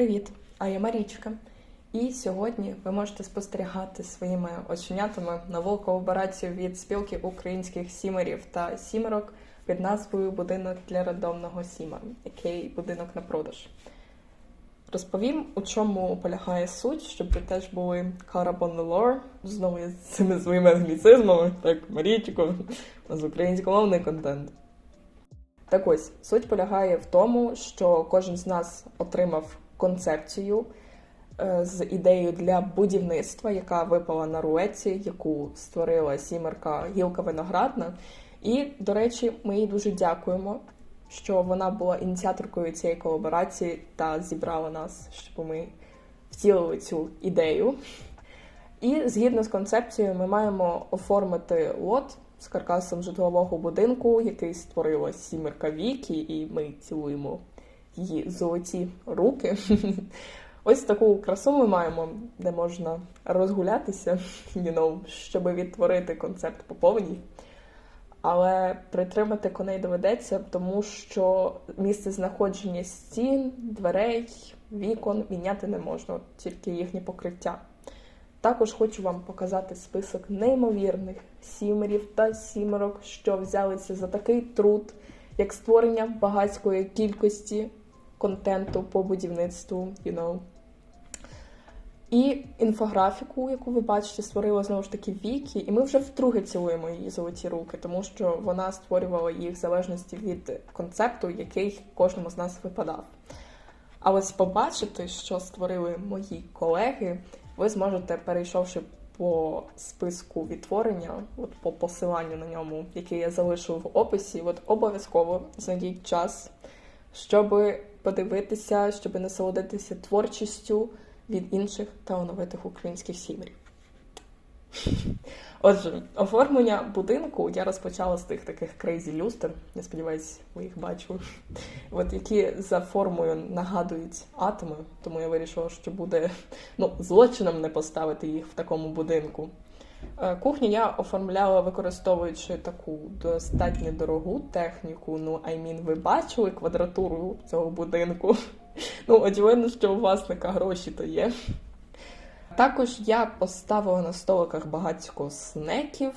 Привіт! А я Марічка. І сьогодні ви можете спостерігати своїми оченятами нову колаборацію від спілки українських сімерів та сімерок під назвою Будинок для рандомного сіма, який будинок на продаж. Розповім, у чому полягає суть, щоб ви теж були caught up lore. Знову я з цими своїми англіцизмами, так, Марічко, нас українськомовний контент. Так ось суть полягає в тому, що кожен з нас отримав концепцію е, з ідеєю для будівництва, яка випала на руеці, яку створила сімерка Гілка Виноградна. І, до речі, ми їй дуже дякуємо, що вона була ініціаторкою цієї колаборації та зібрала нас, щоб ми втілили цю ідею. І згідно з концепцією, ми маємо оформити лот з каркасом житлового будинку, який створила сімерка Вікі, і ми цілуємо її золоті руки. Ось таку красу ми маємо, де можна розгулятися, you know, щоб відтворити концепт по повній. Але притримати коней доведеться, тому що місце знаходження стін, дверей, вікон міняти не можна, тільки їхнє покриття. Також хочу вам показати список неймовірних сімерів та сімерок, що взялися за такий труд, як створення багатської кількості контенту по будівництву, you know. І інфографіку, яку ви бачите, створила знову ж таки Вікі, і ми вже вдруге цілуємо її золоті руки, тому що вона створювала їх в залежності від концепту, який кожному з нас випадав. А ось побачити, що створили мої колеги, ви зможете, перейшовши по списку відтворення, от по посиланню на ньому, який я залишу в описі, от обов'язково знайдіть час, щоб подивитися, щоб насолодитися творчістю від інших талановитих українських сім'їв. Отже, оформлення будинку я розпочала з тих таких крейзі люстр. Я сподіваюся, ви їх бачили. От які за формою нагадують атоми, тому я вирішила, що буде ну, злочином не поставити їх в такому будинку. Е, Кухню я оформляла, використовуючи таку достатньо дорогу техніку. Ну, I mean, ви бачили квадратуру цього будинку. Ну, очевидно, що у власника гроші то є. Також я поставила на столиках багатько снеків,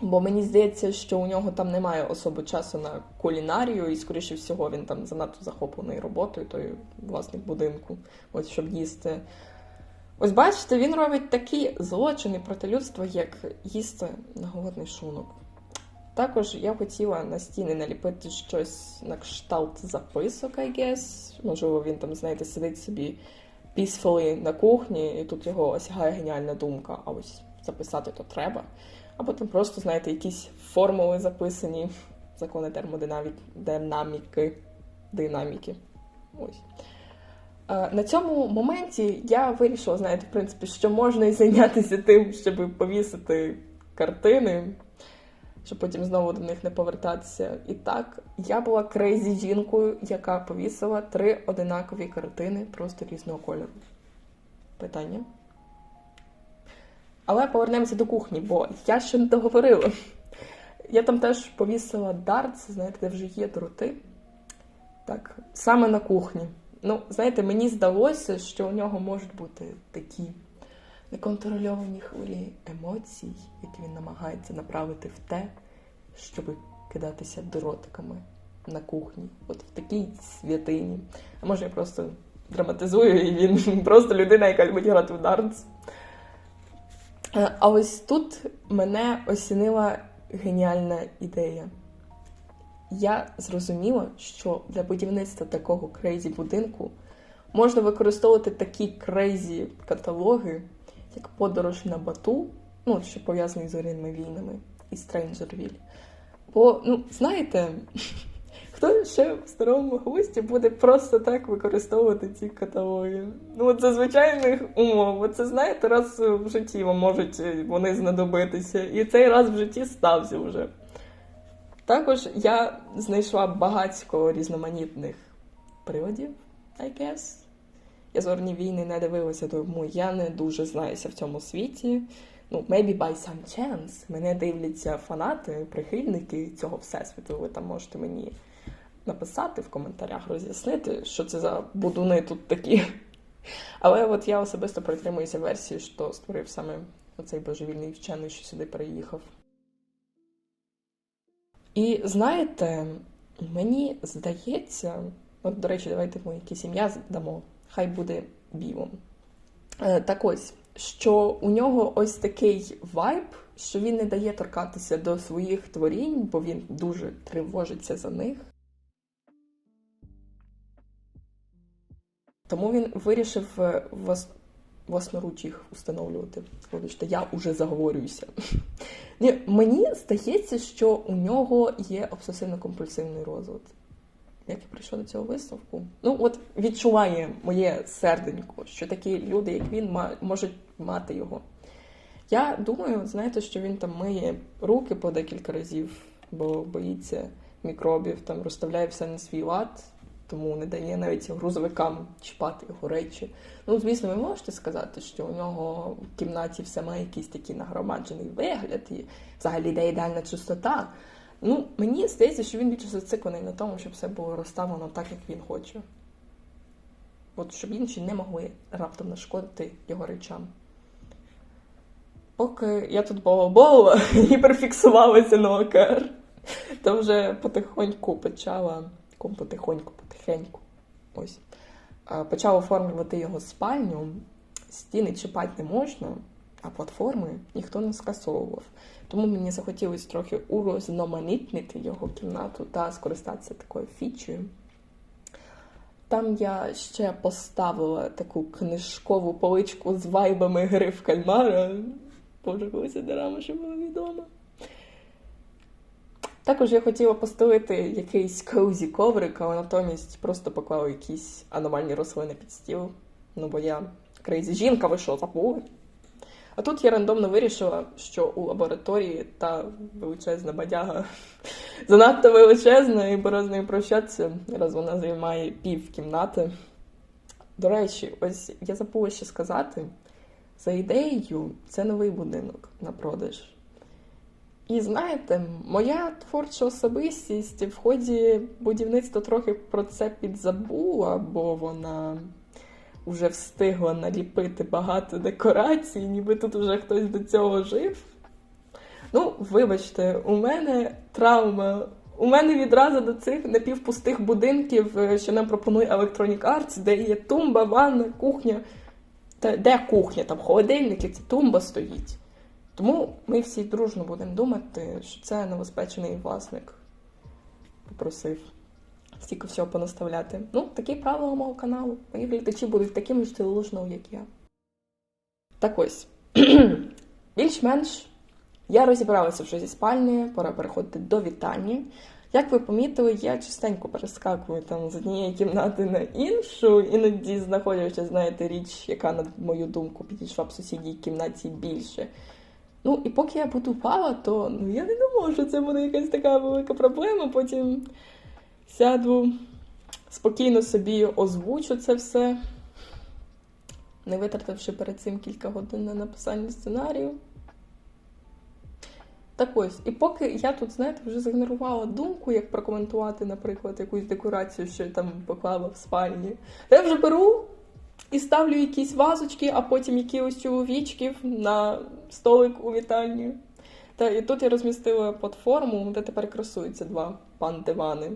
бо мені здається, що у нього там немає особо часу на кулінарію, і, скоріше всього, він там занадто захоплений роботою, той власник будинку, от щоб їсти. Ось бачите, він робить такі злочини проти людства, як їсти на голодний шлунок. Також я хотіла на стіни наліпити щось на кшталт записок, I guess. Можливо, він там, знаєте, сидить собі peacefully на кухні, і тут його осягає геніальна думка, а ось записати то треба. Або там просто, знаєте, якісь формули записані, закони термодинаміки, динаміки, динаміки. Ось. Е, На цьому моменті я вирішила, знаєте, в принципі, що можна і зайнятися тим, щоб повісити картини, щоб потім знову до них не повертатися. І так, я була крейзі жінкою, яка повісила три одинакові картини просто різного кольору. Питання. Але повернемося до кухні, бо я ще не договорила. Я там теж повісила дартс, знаєте, де вже є дроти. Так, саме на кухні. Ну, знаєте, мені здалося, що у нього можуть бути такі неконтрольовані хвилі емоцій, які він намагається направити в те, щоб кидатися дротиками на кухні, от в такій святині. А може я просто драматизую, і він просто людина, яка любить грати в дартс. Е, А ось тут мене осінила геніальна ідея. Я зрозуміла, що для будівництва такого крейзі будинку можна використовувати такі крейзі каталоги, як подорож на Бату, ну, що пов'язаний з зоряними війнами, і Стрейнджервіль. Бо, ну, знаєте, хто ще в старому густі буде просто так використовувати ці каталоги? Ну, от за звичайних умов. От Це знаєте, раз в житті вам можуть е, вони знадобитися, і цей раз в житті стався вже. Також я знайшла багатько різноманітних приводів, I guess. Я зорні війни не дивилася, тому я не дуже знаюся в цьому світі. Ну, maybe by some chance. Мене дивляться фанати, прихильники цього всесвіту. Ви там можете мені написати в коментарях, роз'яснити, що це за будуни тут такі. Але от я особисто притримуюся версії, що створив саме оцей божевільний вчений, що сюди переїхав. І знаєте, мені здається, от, до речі, давайте ми якесь ім'я дамо, хай буде Бівом. Е, Так ось, що у нього ось такий вайб, що він не дає торкатися до своїх творінь, бо він дуже тривожиться за них. Тому він вирішив е. Власноруч їх встановлювати. Вибачте, я уже заговорююся. Ні, Мені здається, що у нього є обсесивно-компульсивний розлад. Як я прийшов до цього висновку? Ну, от відчуває моє серденько, що такі люди, як він, можуть мати його. Я думаю, знаєте, що він там миє руки по декілька разів, бо боїться мікробів, там розставляє все на свій лад, тому не дає навіть грузовикам чіпати його речі. Ну, звісно, ви можете сказати, що у нього в кімнаті все має якийсь такий нагромаджений вигляд, і взагалі йде ідеальна чистота. Ну, мені здається, що він більше зациклений на тому, щоб все було розставлено так, як він хоче. От щоб інші не могли раптом нашкодити його речам. Поки я тут балаболила і перефіксувалася на ОКР, то вже потихоньку почала, ком потихоньку, потихеньку, ось, а, почала оформлювати його спальню. Стіни чіпати не можна, а платформи ніхто не скасовував. Тому мені захотілося трохи урозноманітнити його кімнату та скористатися такою фічею. Там я ще поставила таку книжкову поличку з вайбами гри в кальмара. Боже, коли ця дорама ще була відома. Також я хотіла постелити якийсь коузі коврик, але натомість просто поклала якісь аномальні рослини під стіл. Ну бо я крейзі жінка, ви що, забули? А тут я рандомно вирішила, що у лабораторії та величезна бадяга занадто величезна, і пора з прощатися, раз вона займає пів кімнати. До речі, ось я забула ще сказати: за ідеєю, це новий будинок на продаж. І знаєте, моя творча особистість в ході будівництва трохи про це підзабула, бо вона вже встигла наліпити багато декорацій, ніби тут вже хтось до цього жив. Ну, вибачте, у мене травма. У мене відразу до цих напівпустих будинків, е, що нам пропонує Electronic Arts, де є тумба, ванна, кухня. Та де кухня? Там холодильник, і ця тумба стоїть. Тому ми всі дружно будемо думати, що це новоспечений власник попросив стільки всього понаставляти. Ну, такі правила мого каналу. Мої глядачі будуть такими ж тілушними, як я. Так ось. Більш-менш я розібралася вже зі спальні, пора переходити до вітальні. Як ви помітили, я частенько перескакую там з однієї кімнати на іншу, іноді знаходячи, знаєте, річ, яка, на мою думку, підійшла б сусідній кімнаті більше. Ну, і поки я будувала, то ну, я не думала, що це буде якась така велика проблема. Потім сяду, спокійно собі озвучу це все, не витративши перед цим кілька годин на написання сценарію. Так ось, і поки я тут, знаєте, вже зігнорувала думку, як прокоментувати, наприклад, якусь декорацію, що я там поклала в спальні, я вже беру і ставлю якісь вазочки, а потім якихось чоловічків на столик у вітальні. Та і тут я розмістила платформу, де тепер красуються два пан-дивани.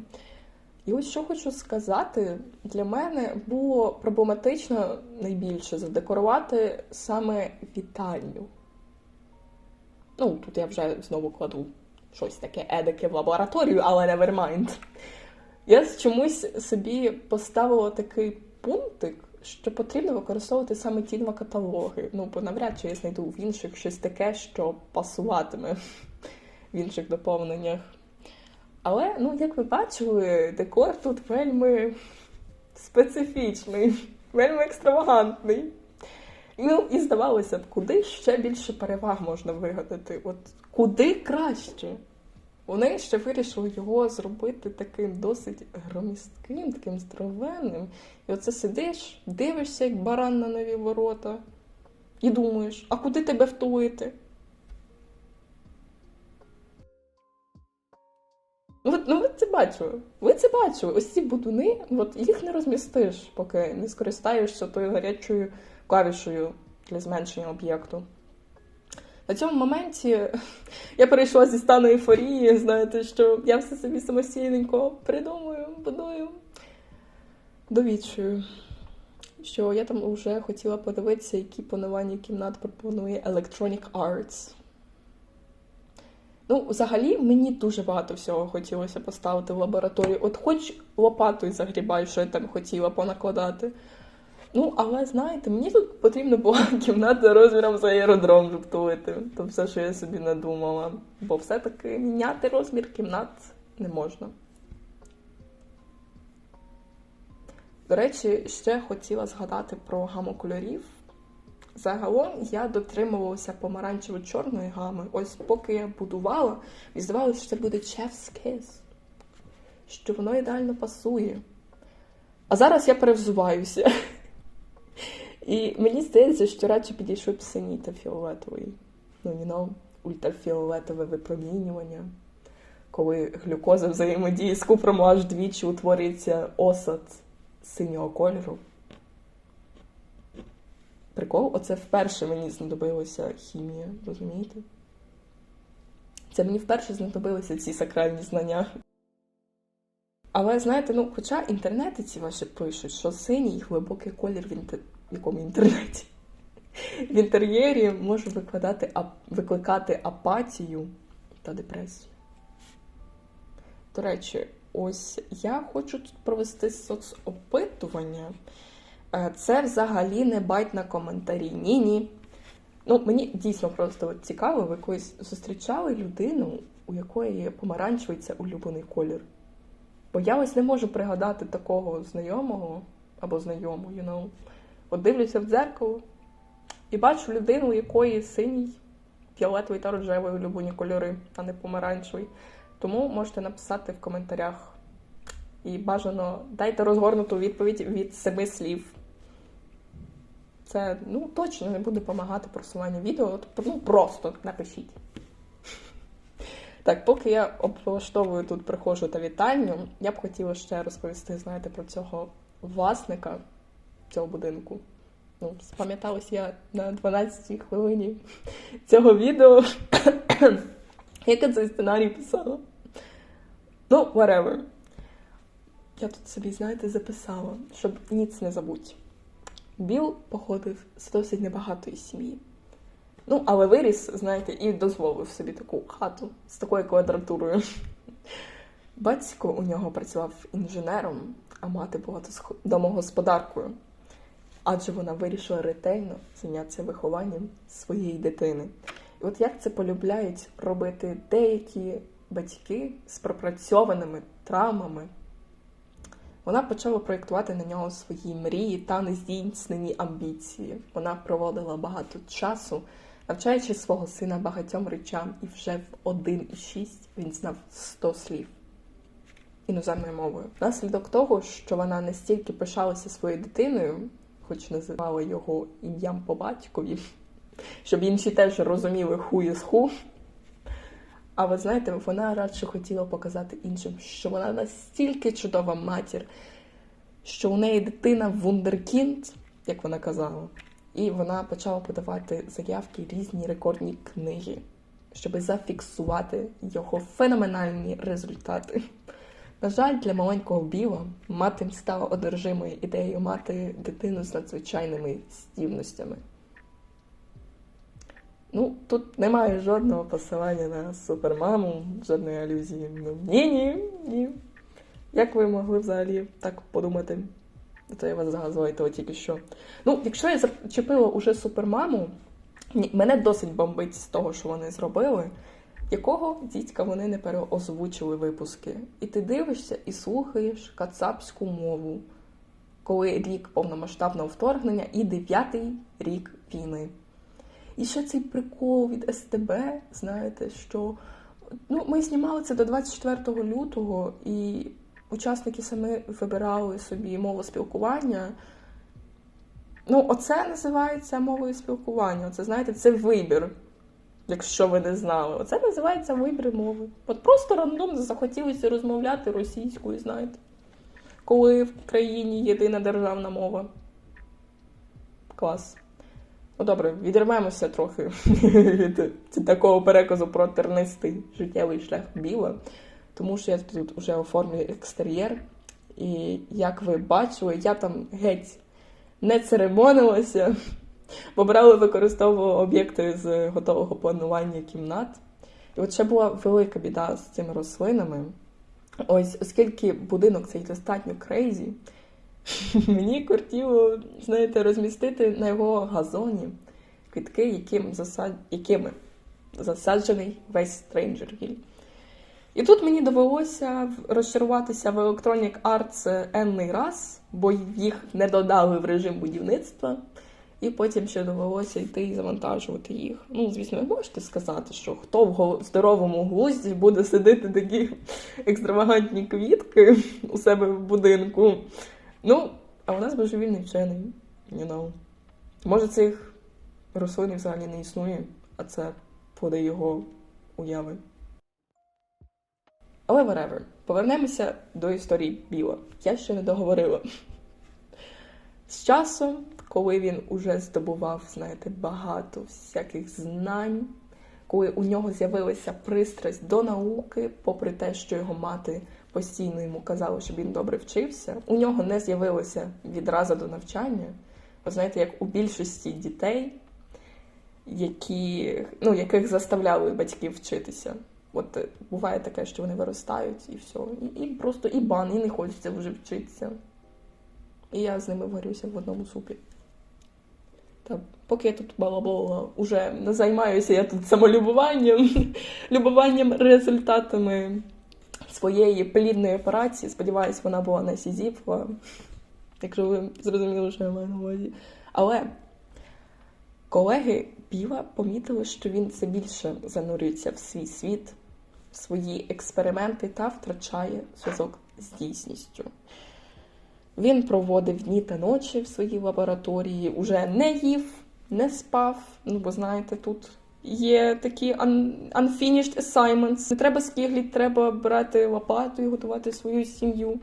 І ось що хочу сказати, для мене було проблематично найбільше задекорувати саме вітальню. Ну, тут я вже знову кладу щось таке едике в лабораторію, але never mind. Я чомусь собі поставила такий пунктик, що потрібно використовувати саме ті два каталоги. Ну, бо навряд чи я знайду в інших щось таке, що пасуватиме в інших доповненнях. Але, ну, як ви бачили, декор тут вельми специфічний, вельми екстравагантний. Ну, і здавалося б, куди ще більше переваг можна вигадати? От куди краще? Вони ще вирішили його зробити таким досить громістким, таким здоровенним. І оце сидиш, дивишся, як баран на нові ворота, і думаєш, а куди тебе втулити? Ну, от, ну, ви це бачили. Ви це бачили. Ось ці будуни, от їх не розмістиш, поки не скористаєшся тою гарячою клавішою для зменшення об'єкту. На цьому моменті я перейшла зі стану ейфорії, знаєте, що я все собі самостійненько придумую, будую, довідчую. Що я там вже хотіла подивитися, які панування кімнат пропонує Electronic Arts. Ну, взагалі, мені дуже багато всього хотілося поставити в лабораторію. От хоч лопатою загрібай, що я там хотіла понакладати. Ну, але знаєте, мені тут потрібна була кімната розміром за аеродром тулити. То все, що я собі надумала. Бо все-таки міняти розмір кімнат не можна. До речі, ще хотіла згадати про гаму кольорів. Загалом я дотримувалася помаранчево-чорної гами. Ось поки я будувала, мені здавалося, що це буде chef's kiss, що воно ідеально пасує. А зараз я перевзуваюся. І мені здається, що радше підійшов б синій та фіолетовий. Ну, you ультрафіолетове випромінювання. Коли глюкоза взаємодіє з купром аж двічі утворюється осад синього кольору. Прикол, оце вперше мені знадобилася хімія, розумієте? Це мені вперше знадобилися ці сакральні знання. Але знаєте, ну, хоча інтернети ці ваші пишуть, що синій глибокий колір в, інтер... в якому інтернеті в інтер'єрі може викладати, викликати апатію та депресію. До речі, ось я хочу тут провести соцопитування. Е, Це взагалі не байт на коментарі. Ні-ні. Ну, мені дійсно просто цікаво, ви колись зустрічали людину, у якої помаранчевий це улюблений колір. Бо я ось не можу пригадати такого знайомого або знайому, you know. От дивлюся в дзеркало і бачу людину, у якої синій, фіолетовий та рожевий улюблені кольори, а не помаранчевий. Тому можете написати в коментарях. І бажано дайте розгорнуту відповідь від семи слів. Це ну, точно не буде допомагати просуванню відео. Ну просто напишіть. Так, поки я облаштовую тут прихожу та вітальню, я б хотіла ще розповісти, знаєте, про цього власника цього будинку. Ну, спам'яталась я на 12-й хвилині цього відео, як цей сценарій писала. Ну, whatever. Я тут собі, знаєте, записала, щоб ніц не забудь. Біл походив з досить небагатої сім'ї. Ну, але виріс, знаєте, і дозволив собі таку хату з такою квадратурою. Батько у нього працював інженером, а мати була домогосподаркою. Адже вона вирішила ретельно зайнятися вихованням своєї дитини. І от як це полюбляють робити деякі батьки з пропрацьованими травмами, вона почала проєктувати на нього свої мрії та нездійснені амбіції. Вона проводила багато часу, навчаючи свого сина багатьом речам, і вже в 1,6 він знав 100 слів іноземною мовою. Наслідок того, що вона настільки пишалася своєю дитиною, хоч називала його ім'ям по батькові, щоб інші теж розуміли ху із ху. А ви знаєте, вона радше хотіла показати іншим, що вона настільки чудова матір, що у неї дитина вундеркінд, як вона казала, і вона почала подавати заявки різні рекордні книги, щоб зафіксувати його феноменальні результати. На жаль, для маленького Біла мати стала одержимою ідеєю мати дитину з надзвичайними здібностями. Ну, тут немає жодного посилання на супермаму, жодної алюзії. Ну, ні, ні, ні. Як ви могли взагалі так подумати? То я вас того тільки що. Ну, якщо я зачепила уже супермаму, мене досить бомбить з того, що вони зробили, якого дідька вони не переозвучили випуски. І ти дивишся і слухаєш кацапську мову, коли рік повномасштабного вторгнення і дев'ятий рік війни. І ще цей прикол від СТБ, знаєте, що ну, ми знімали це до 24 лютого, і учасники самі вибирали собі мову спілкування. Ну, оце називається мовою спілкування. Це, знаєте, це вибір. Якщо ви не знали. Оце називається вибір мови. От просто рандомно захотілося розмовляти російською, знаєте. Коли в країні єдина державна мова. Клас. Ну добре, відірвемося трохи від такого переказу про тернистий життєвий шлях біла, тому що я тут вже оформлюю екстер'єр. І як ви бачили, я там геть не церемонилася, бо брала використовувала об'єкти з готового планування кімнат. І от ще була велика біда з цими рослинами. Ось, оскільки будинок цей достатньо крейзі, мені кортіло, знаєте, розмістити на його газоні квітки, яким засад... якими засаджений весь Hill. І тут мені довелося розчаруватися в Electronic Arts енний раз, бо їх не додали в режим будівництва, і потім ще довелося йти і завантажувати їх. Ну, звісно, ви можете сказати, що хто в здоровому глузді буде сидити такі екстравагантні квітки у себе в будинку. Ну, а у нас божевільний вчений, you know. Може, цих рослин взагалі не існує, а це плоди його уяви. Але whatever. Повернемося до історії Біла. Я ще не договорила. З часом, коли він уже здобував, знаєте, багато всяких знань, коли у нього з'явилася пристрасть до науки, попри те, що його мати постійно йому казала, щоб він добре вчився, у нього не з'явилося відразу до навчання. Ви знаєте, як у більшості дітей, які, ну, яких заставляли батьки вчитися. От е, буває таке, що вони виростають і все. І, і просто і бан, і не хочеться вже вчитися. І я з ними варюся в одному супі. Та поки я тут балабола уже не займаюся я тут самолюбуванням, любуванням результатами своєї плідної операції. Сподіваюсь, вона була не сізіфова, якщо ви зрозуміли, що я маю на увазі. Але колеги Біла помітили, що він все більше занурюється в свій світ, в свої експерименти та втрачає зв'язок з дійсністю. Він проводив дні та ночі в своїй лабораторії, уже не їв, не спав. Ну, бо знаєте, тут є такі un- unfinished assignments. Не треба скігліть, треба брати лопату і готувати свою сім'ю.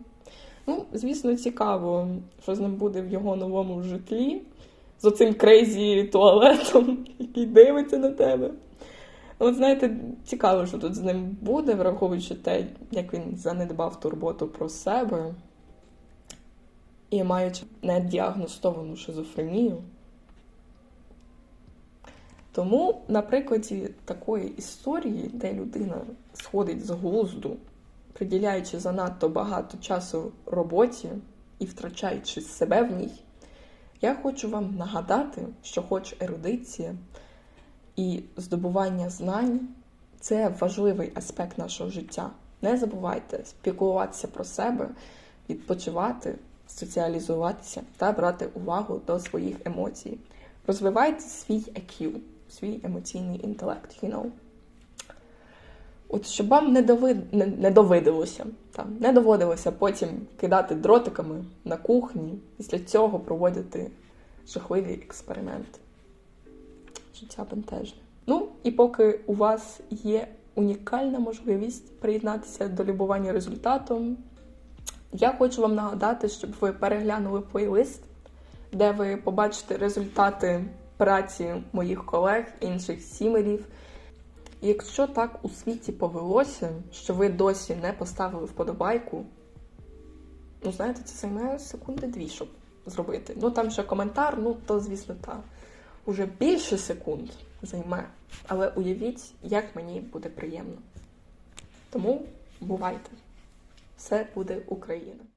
Ну, звісно, цікаво, що з ним буде в його новому житлі, з оцим крейзі туалетом, який дивиться на тебе. От знаєте, цікаво, що тут з ним буде, враховуючи те, як він занедбав турботу про себе і маючи недіагностовану шизофренію. Тому на прикладі такої історії, де людина сходить з глузду, приділяючи занадто багато часу роботі і втрачаючи себе в ній, я хочу вам нагадати, що хоч ерудиція і здобування знань це важливий аспект нашого життя. Не забувайте спілкуватися про себе, відпочивати, соціалізуватися та брати увагу до своїх емоцій. Розвивайте свій IQ, свій емоційний інтелект, you know. От щоб вам не, довид... не, не довидилося, там, не доводилося потім кидати дротиками на кухні, після цього проводити жахливі експерименти. Життя бентежне. Ну, і поки у вас є унікальна можливість приєднатися до любування результатом, я хочу вам нагадати, щоб ви переглянули плейлист, де ви побачите результати праці моїх колег, інших сімерів. Якщо так у світі повелося, що ви досі не поставили вподобайку, ну знаєте, це займає секунди дві, щоб зробити. Ну там ще коментар, ну то звісно так. Уже більше секунд займе. Але уявіть, як мені буде приємно. Тому бувайте! Все буде Україна!